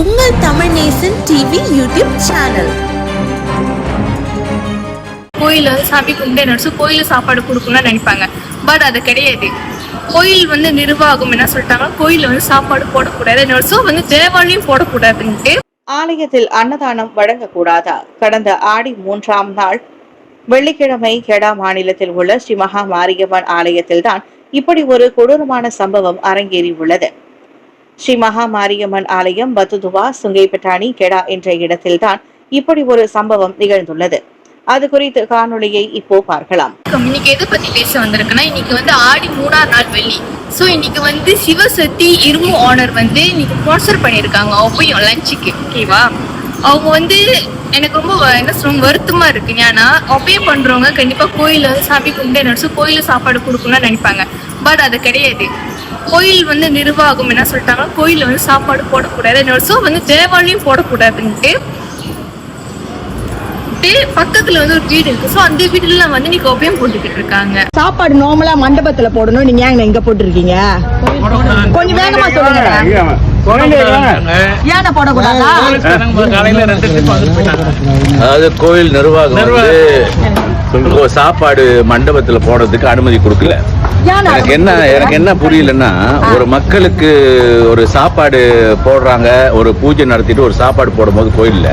உங்கள் Tamil Nesan TV YouTube channel. கோயிலில் வந்து சாமி கும்பிட்டு நடிச்சு கோயிலில் சாப்பாடு கொடுக்கணும்னு நினைப்பாங்க. பட் அது கிடையாது. கோயில் வந்து நிர்வாகம் என்ன சொல்லிட்டாங்க? கோயிலில் வந்து சாப்பாடு போடக்கூடாது. நடிச்சும் வந்து தேவாலயம் போடக்கூடாதுன்ட்டு. ஆலயத்தில் அன்னதானம் வழங்கக்கூடாதா? கடந்த ஆடி மூன்றாம் நாள் வெள்ளிக்கிழமை கெடா மாநிலத்தில் உள்ள ஸ்ரீ மகா மாரியம்மன் ஆலயத்தில்தான் இப்படி ஒரு கொடூரமான சம்பவம் அரங்கேறி உள்ளது ஸ்ரீ மகா மாரியம்மன் ஆலயம் பத்துதுவா சுங்கைப்பட்டாணி கெடா என்ற இடத்தில்தான் இப்படி ஒரு சம்பவம் நிகழ்ந்துள்ளது. அது குறித்து காணொளியை இப்போ பார்க்கலாம். இன்னைக்கு எதை பத்தி பேச வந்திருக்குன்னா இன்னைக்கு வந்து ஆடி மூணாம் நாள் வெள்ளி. ஸோ இன்னைக்கு வந்து சிவசக்தி இரும்பு ஓனர் வந்து இன்னைக்கு ஸ்பான்சர் பண்ணியிருக்காங்க. அப்பயும் லஞ்சுக்கு ஓகேவா அவங்க வந்து எனக்கு ரொம்ப என்ன சொல்லுவாங்க வருத்தமா இருக்கு. ஏன்னா அப்பயும் பண்றவங்க கண்டிப்பா கோயில சாமி கும்பிட்டு நடிச்சு கோயில சாப்பாடு கொடுக்கணும்னு நினைப்பாங்க. பட் அது கிடையாது. கோயில் வந்து நிர்வாகம் என்ன சொல்லிட்டாங்க? கோயில்ல வந்து சாப்பாடு போடக்கூடாது. நடிச்சும் வந்து தேவாலயம் போடக்கூடாதுன்ட்டு. பக்கத்துல வந்து ஒரு வீடு இருக்கு. ஸோ அந்த வீட்டுல வந்து இன்னைக்கு ஒப்பயம் போட்டுக்கிட்டு இருக்காங்க. சாப்பாடு நார்மலா மண்டபத்துல போடணும். நீங்க ஏங்க இங்க போட்டுருக்கீங்க? கொஞ்சம் வேகமா சொல்லுங்க. ஏன போடக்கூடாதா? அதாவது கோயில் நிர்வாகம். சாப்பாடு மண்டபத்துல போடுறதுக்கு அனுமதி கொடுக்கல. எனக்கு என்ன எனக்கு என்ன புரியலன்னா ஒரு மக்களுக்கு ஒரு சாப்பாடு போடுறாங்க ஒரு பூஜை நடத்திட்டு ஒரு சாப்பாடு போடும்போது கோயில்ல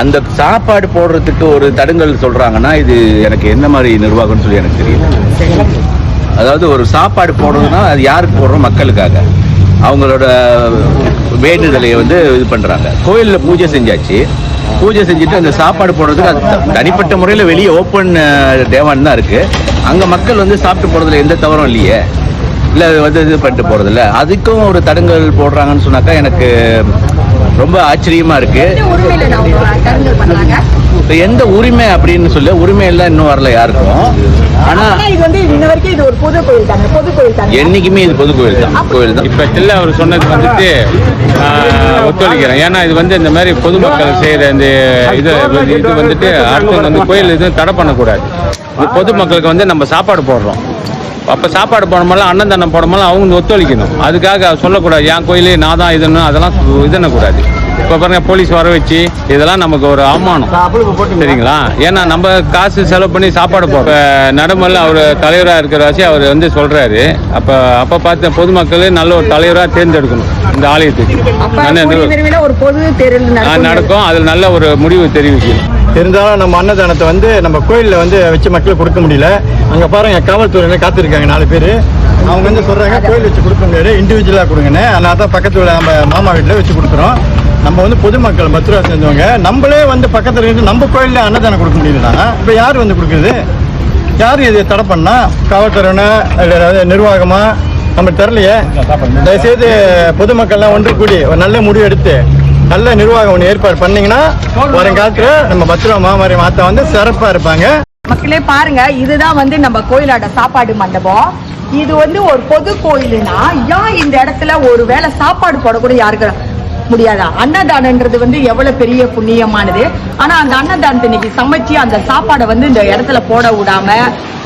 அந்த சாப்பாடு போடுறதுக்கு ஒரு தடுங்கல் சொல்றாங்கன்னா இது எனக்கு என்ன மாதிரி நிர்வாகம்னு சொல்லி எனக்கு தெரியல. அதாவது ஒரு சாப்பாடு போடுறதுன்னா அது யாருக்கு போடுறோம்? மக்களுக்காக. அவங்களோட வேண்டுதலை வந்து இது பண்றாங்க. கோயில்ல பூஜை செஞ்சாச்சு. பூஜை செஞ்சுட்டு அந்த சாப்பாடு போடுறதுக்கு அது தனிப்பட்ட முறையில் வெளியே ஓப்பன் தேவான் தான் இருக்குது அங்கே மக்கள் வந்து சாப்பிட்டு போகிறதுல எந்த தவறும் இல்லையே. இல்லை வந்து இது பண்ணிட்டு போகிறதில்ல அதுக்கும் ஒரு தடங்கல் போடுறாங்கன்னு சொன்னாக்கா எனக்கு ரொம்ப ஆச்சரியமாக இருக்குது இப்ப எந்த உரிமை அப்படின்னு சொல்லி உரிமை எல்லாம் இன்னும் வரல யாருக்கும். ஆனா இது வந்து இன்ன வரைக்கும் இது ஒரு பொது கோயில் தானே? பொது கோயில் தானே? என்னைக்குமே இது பொது கோயில் தான். கோயில் தான். இப்ப இல்ல அவர் சொன்னது வந்துட்டு ஒத்துழைக்கிறேன். ஏன்னா இது வந்து இந்த மாதிரி பொதுமக்கள் செய்யற இந்த இது இது வந்துட்டு அடுத்து வந்து கோயில் இது தடை பண்ணக்கூடாது. இது பொதுமக்களுக்கு வந்து நம்ம சாப்பாடு போடுறோம். அப்ப சாப்பாடு போடும்போது அன்னதானம் போடும்போது அவங்க வந்து ஒத்துழைக்கணும். அதுக்காக சொல்லக்கூடாது என் கோயிலே நான் தான் இதுன்னு அதெல்லாம் இதனக்கூடாது இப்போ பாருங்க போலீஸ் வர வச்சு இதெல்லாம் நமக்கு ஒரு அவமானம். சரிங்களா? ஏன்னா நம்ம காசு செலவு பண்ணி சாப்பாடு போடுறோம். நடுமல்ல அவர் தலைவராக இருக்கிறாச்சு அவர் வந்து சொல்றாரு. அப்ப அப்ப பார்த்து பொதுமக்கள் நல்ல ஒரு தலைவராக தேர்ந்தெடுக்கணும் இந்த ஆலயத்துக்கு. ஒரு பொது நடக்கும். அதில் நல்ல ஒரு முடிவு தெரிவிக்கணும் இருந்தாலும் நம்ம அன்னதானத்தை வந்து நம்ம கோயிலில் வந்து வச்சு மக்களுக்கு கொடுக்க முடியல. அங்கே பாருங்க காவல்துறையினர் காத்திருக்காங்க நாலு பேர். அவங்க வந்து சொல்கிறாங்க கோயில் வச்சு கொடுக்க முடியாது இண்டிவிஜுவலாக கொடுங்கன்னு. அதனால தான் பக்கத்தில் உள்ள நம்ம மாமா வீட்டில் வச்சு கொடுக்குறோம். நம்ம வந்து பொதுமக்கள் பத்து செஞ்சவங்க நம்மளே வந்து பக்கத்தில் இருந்து நம்ம கோயிலில் அன்னதானம் கொடுக்க முடியலன்னா இப்போ யார் வந்து கொடுக்குறது? யார் இது தடை பண்ணா? காவல்துறையினா இல்லை ஏதாவது நிர்வாகமா? நம்ம தரலையே தயவுசெய்து பொதுமக்கள்லாம் ஒன்று கூடி ஒரு நல்ல முடிவு எடுத்து நல்ல நிர்வாகம் ஒன்று ஏற்பாடு பண்ணீங்கன்னா வருங்காலத்தில் நம்ம பத்திரமா மாமாரி மாத்தா வந்து சிறப்பாக இருப்பாங்க. மக்களே பாருங்க இதுதான் வந்து நம்ம கோயிலோட சாப்பாடு மண்டபம். இது வந்து ஒரு பொது கோயிலுனா ஏன் இந்த இடத்துல ஒரு வேளை சாப்பாடு போடக்கூட யாருக்கு முடியாதா? அன்னதானன்றது வந்து எவ்வளவு பெரிய புண்ணியமானது. ஆனா அந்த அன்னதானத்தை இன்னைக்கு சமைச்சு அந்த சாப்பாடை வந்து இந்த இடத்துல போட விடாம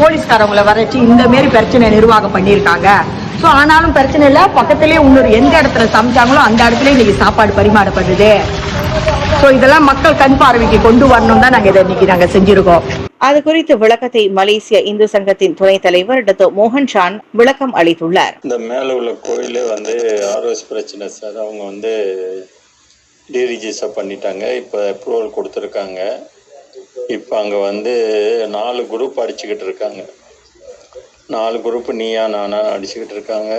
போலீஸ்காரவங்களை வரைச்சு இந்த மாரி பிரச்சனை நிர்வாகம் பண்ணியிருக்காங்க. ஸோ ஆனாலும் பிரச்சனை இல்லை. பக்கத்துலேயே இன்னொரு எந்த இடத்துல சமைச்சாங்களோ அந்த இடத்துல இன்னைக்கு சாப்பாடு பரிமாறப்படுது. ஸோ இதெல்லாம் மக்கள் கண் பார்வைக்கு கொண்டு வரணும் தான் நாங்கள் இதை இன்னைக்கு நாங்கள் செஞ்சிருக்கோம். அது குறித்து விளக்கத்தை மலேசிய இந்து சங்கத்தின் துணைத் தலைவர் டத்தோ மோகன் சான் விளக்கம் அளித்துள்ளார். இந்த மேலே உள்ள கோயில் வந்து ஆர்ஓஎஸ் பிரச்சனை சார். அவங்க வந்து டிரிஜிஸை பண்ணிட்டாங்க. இப்போ அப்ரூவல் கொடுத்துருக்காங்க. இப்போ அங்கே வந்து நாலு குரூப் அடிச்சுக்கிட்டு இருக்காங்க. நாலு குரூப் நீயா நானா அடிச்சுக்கிட்டு இருக்காங்க.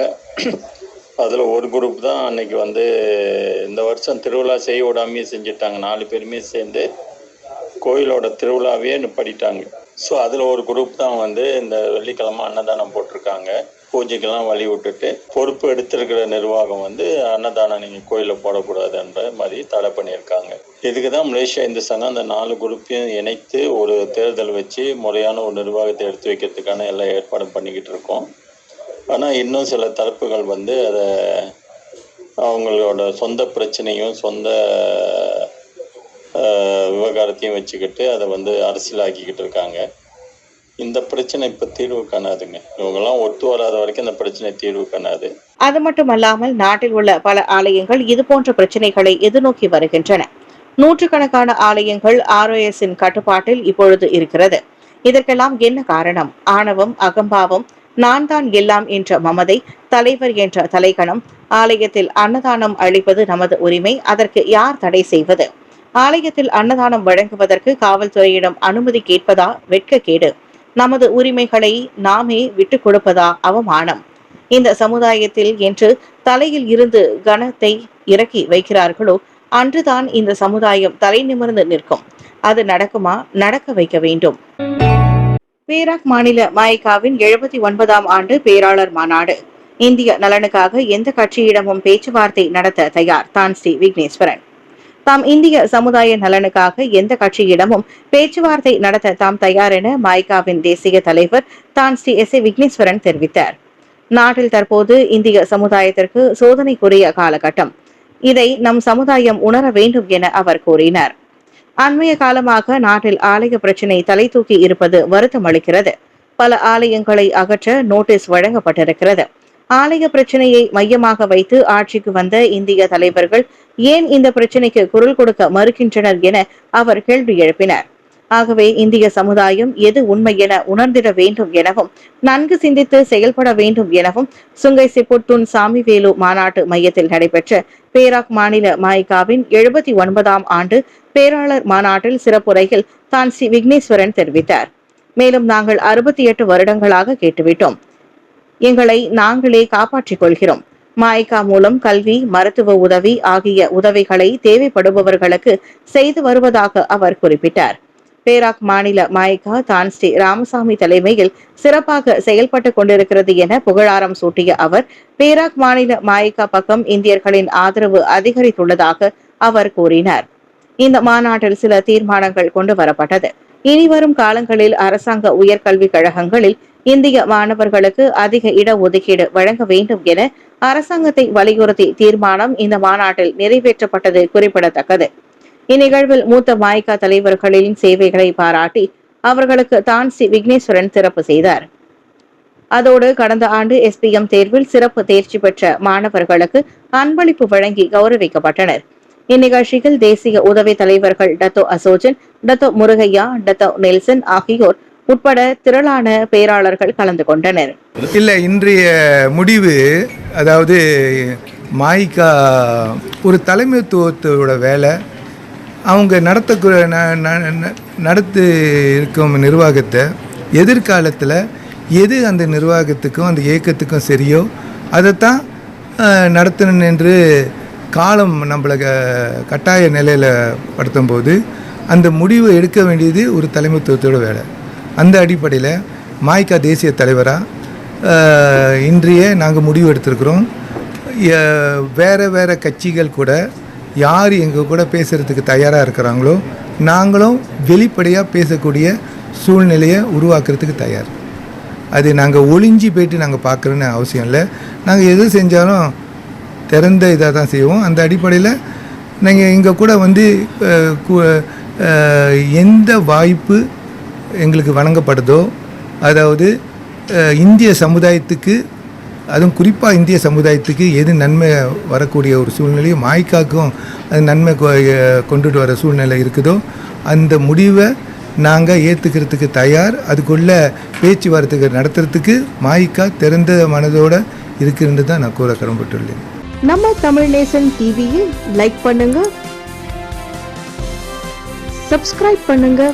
அதில் ஒரு குரூப் தான் அன்னைக்கு வந்து இந்த வருஷம் திருவிழா செய்ய விடாமையே செஞ்சுட்டாங்க. நாலு பேருமே சேர்ந்து கோயிலோட திருவிழாவே நிப்படிட்டாங்க ஸோ அதில் ஒரு குரூப் தான் வந்து இந்த வெள்ளிக்கிழமை அன்னதானம் போட்டிருக்காங்க. பூஜைக்கெல்லாம் வழி விட்டுட்டு பொறுப்பு எடுத்திருக்கிற நிர்வாகம் வந்து அன்னதானம் நீங்கள் கோயிலில் போடக்கூடாதுன்ற மாதிரி தடை பண்ணியிருக்காங்க. இதுக்கு தான் மலேசியா இந்து சங்கம் அந்த நாலு குரூப்பையும் இணைத்து ஒரு தேர்தல் வச்சு முறையான ஒரு நிர்வாகத்தை எடுத்து வைக்கிறதுக்கான எல்லா ஏற்பாடும் பண்ணிக்கிட்டு இருக்கோம். ஆனால் இன்னும் சில தரப்புகள் வந்து அதை அவங்களோட சொந்த பிரச்சனையும் சொந்த விவகாரத்தையும் வச்சுக்கிட்டு அதை வந்து அரசியலாக்கிக்கிட்டு இருக்காங்க. இந்த பிரச்சனை இப்ப தீர்வு காணாதுங்க. இவங்கெல்லாம் ஒத்து வராத வரைக்கும் இந்த பிரச்சனை தீர்வு காணாது. அது மட்டுமல்லாமல் நாட்டில் உள்ள பல ஆலயங்கள் இது போன்ற பிரச்சனைகளை எதிர்நோக்கி வருகின்றன. நூற்றுக்கணக்கான ஆலயங்கள் ஆர்ஓஎஸின் கட்டுப்பாட்டில் இப்பொழுது இருக்கிறது. இதற்கெல்லாம் என்ன காரணம்? ஆணவம் அகம்பாவம் நான் தான் எல்லாம் என்ற மமதை தலைவர் என்ற தலைகணம் ஆலயத்தில் அன்னதானம் அளிப்பது நமது உரிமை அதற்கு யார் தடை செய்வது? ஆலயத்தில் அன்னதானம் வழங்குவதற்கு காவல்துறையிடம் அனுமதி கேட்பதா? வெட்கக்கேடு. நமது உரிமைகளை நாமே விட்டுக் கொடுப்பதா அவமானம். இந்த சமுதாயத்தில் என்று தலையில் இருந்து கணத்தை இறக்கி வைக்கிறார்களோ அன்றுதான் இந்த சமுதாயம் தலை நிமிர்ந்து நிற்கும். அது நடக்குமா? நடக்க வைக்க வேண்டும். பேராக் மாநில மாயக்காவின் எழுபத்தி ஒன்பதாம் ஆண்டு பேராளர் மாநாடு. இந்திய நலனுக்காக எந்த கட்சியிடமும் பேச்சுவார்த்தை நடத்த தயார். தான் ஸ்ரீ விக்னேஸ்வரன். தாம் இந்திய சமுதாய நலனுக்காக எந்த கட்சியிடமும் பேச்சுவார்த்தை நடத்த தாம் தயார் என மாய்காவின் தேசிய தலைவர் தான் ஸ்ரீ எஸ் ஏ விக்னேஸ்வரன் தெரிவித்தார். நாட்டில் தற்போது இந்திய சமுதாயத்திற்கு சோதனைக்குரிய காலகட்டம். இதை நம் சமுதாயம் உணர வேண்டும் என அவர் கூறினார். அண்மைய காலமாக நாட்டில் ஆலய பிரச்சினை தலை தூக்கி இருப்பது வருத்தம் அளிக்கிறது. பல ஆலயங்களை அகற்ற நோட்டீஸ் வழங்கப்பட்டிருக்கிறது. ஆலய பிரச்சனையை மையமாக வைத்து ஆட்சிக்கு வந்த இந்திய தலைவர்கள் ஏன் இந்த பிரச்சனைக்கு குரல் கொடுக்க மறுக்கின்றனர் என அவர் கேள்வி எழுப்பினார். ஆகவே இந்திய சமுதாயம் எது உண்மை என உணர்ந்திட வேண்டும் எனவும் நன்கு சிந்தித்து செயல்பட வேண்டும் எனவும் சுங்கை சிப்புட்டுன் சாமிவேலு மாநாட்டு மையத்தில் நடைபெற்ற பேராக் மாநில மாய்காவின் எழுபத்தி ஒன்பதாம் ஆண்டு பேராளர் மாநாட்டில் சிறப்புரையில் தான் ஸ்ரீ விக்னேஸ்வரன் தெரிவித்தார். மேலும் நாங்கள் அறுபத்தி எட்டு வருடங்களாக கேட்டுவிட்டோம். எங்களை நாங்களே காப்பாற்றிக் கொள்கிறோம். மாய்கா மூலம் கல்வி மருத்துவ உதவி ஆகிய உதவிகளை தேவைப்படுபவர்களுக்கு செய்து வருவதாக அவர் குறிப்பிட்டார். பேராக் மாநில மாயக்கா தான் ஸ்ரீ ராமசாமி தலைமையில் சிறப்பாக செயல்பட்டு கொண்டிருக்கிறது என புகழாரம் சூட்டிய அவர் பேராக் மாநில மாயக்கா பக்கம் இந்தியர்களின் ஆதரவு அதிகரித்துள்ளதாக அவர் கூறினார். இந்த மாநாட்டில் சில தீர்மானங்கள் கொண்டு வரப்பட்டது. இனிவரும் காலங்களில் அரசாங்க உயர்கல்விக் கழகங்களில் இந்திய மாணவர்களுக்கு அதிக இடஒதுக்கீடு வழங்க வேண்டும் என அரசாங்கத்தை வலியுறுத்தி தீர்மானம் இந்த மாநாட்டில் நிறைவேற்றப்பட்டது குறிப்பிடத்தக்கது. இந்நிகழ்வில் மூத்த மாய்கா தலைவர்களின் சேவைகளை பாராட்டி அவர்களுக்கு தான் ஸ்ரீ விக்னேஸ்வரன் சிறப்பு செய்தார். அதோடு கடந்த ஆண்டு எஸ்பிஎம் தேர்வில் சிறப்பு தேர்ச்சி பெற்ற மாணவர்களுக்கு அன்பளிப்பு வழங்கி கௌரவிக்கப்பட்டனர். இந்நிகழ்ச்சியில் தேசிய உதவி தலைவர்கள் Dato Asojan Dato Murugaiah Dato Nelson ஆகியோர் உட்பட திரளான பேராளர்கள் கலந்து கொண்டனர். இல்லை இன்றைய முடிவு அதாவது மாய்கா ஒரு தலைமைத்துவத்தோட வேலை அவங்க நடத்த நடத்து இருக்கும் நிர்வாகத்தை எதிர்காலத்தில் எது அந்த நிர்வாகத்துக்கும் அந்த இயக்கத்துக்கும் சரியோ அதைத்தான் நடத்தணும் என்று காலம் நம்மளை கட்டாய நிலையில் படுத்தும் போது அந்த முடிவு எடுக்க வேண்டியது ஒரு தலைமைத்துவத்தோட வேலை. அந்த அடிப்படையில் மாய்கா தேசிய தலைவராக இன்றைய நாங்கள் முடிவு எடுத்திருக்கிறோம். வேறு வேறு கட்சிகள் கூட யார் எங்கள் கூட பேசுகிறதுக்கு தயாராக இருக்கிறாங்களோ நாங்களும் வெளிப்படையாக பேசக்கூடிய சூழ்நிலையை உருவாக்குறதுக்கு தயார். அது நாங்கள் ஒளிஞ்சு போயிட்டு நாங்கள் பார்க்குறோன்னு அவசியம் இல்லை. நாங்கள் எது செஞ்சாலும் திறந்த இதாக தான் செய்வோம். அந்த அடிப்படையில் நீங்கள் எங்கள் கூட வந்து எந்த வாய்ப்பு எங்களுக்கு வழங்கப்படுதோ அதாவது இந்திய சமுதாயத்துக்கு அதுவும் குறிப்பாக இந்திய சமுதாயத்துக்கு எது நன்மை வரக்கூடிய ஒரு சூழ்நிலையும் மாய்க்காக்கும் அது நன்மை கொ- கொண்டுட்டு வர சூழ்நிலை இருக்குதோ அந்த முடிவை நாங்கள் ஏற்றுக்கிறதுக்கு தயார். அதுக்குள்ள பேச்சுவார்த்தை நடத்துறதுக்கு மாய்க்கா திறந்த மனதோடு இருக்குன்னு தான் நான் கூற கடன்பட்டுள்ளேன் நம்ம தமிழ் நேசன் டிவியை லைக் பண்ணுங்க சப்ஸ்கிரைப் பண்ணுங்க.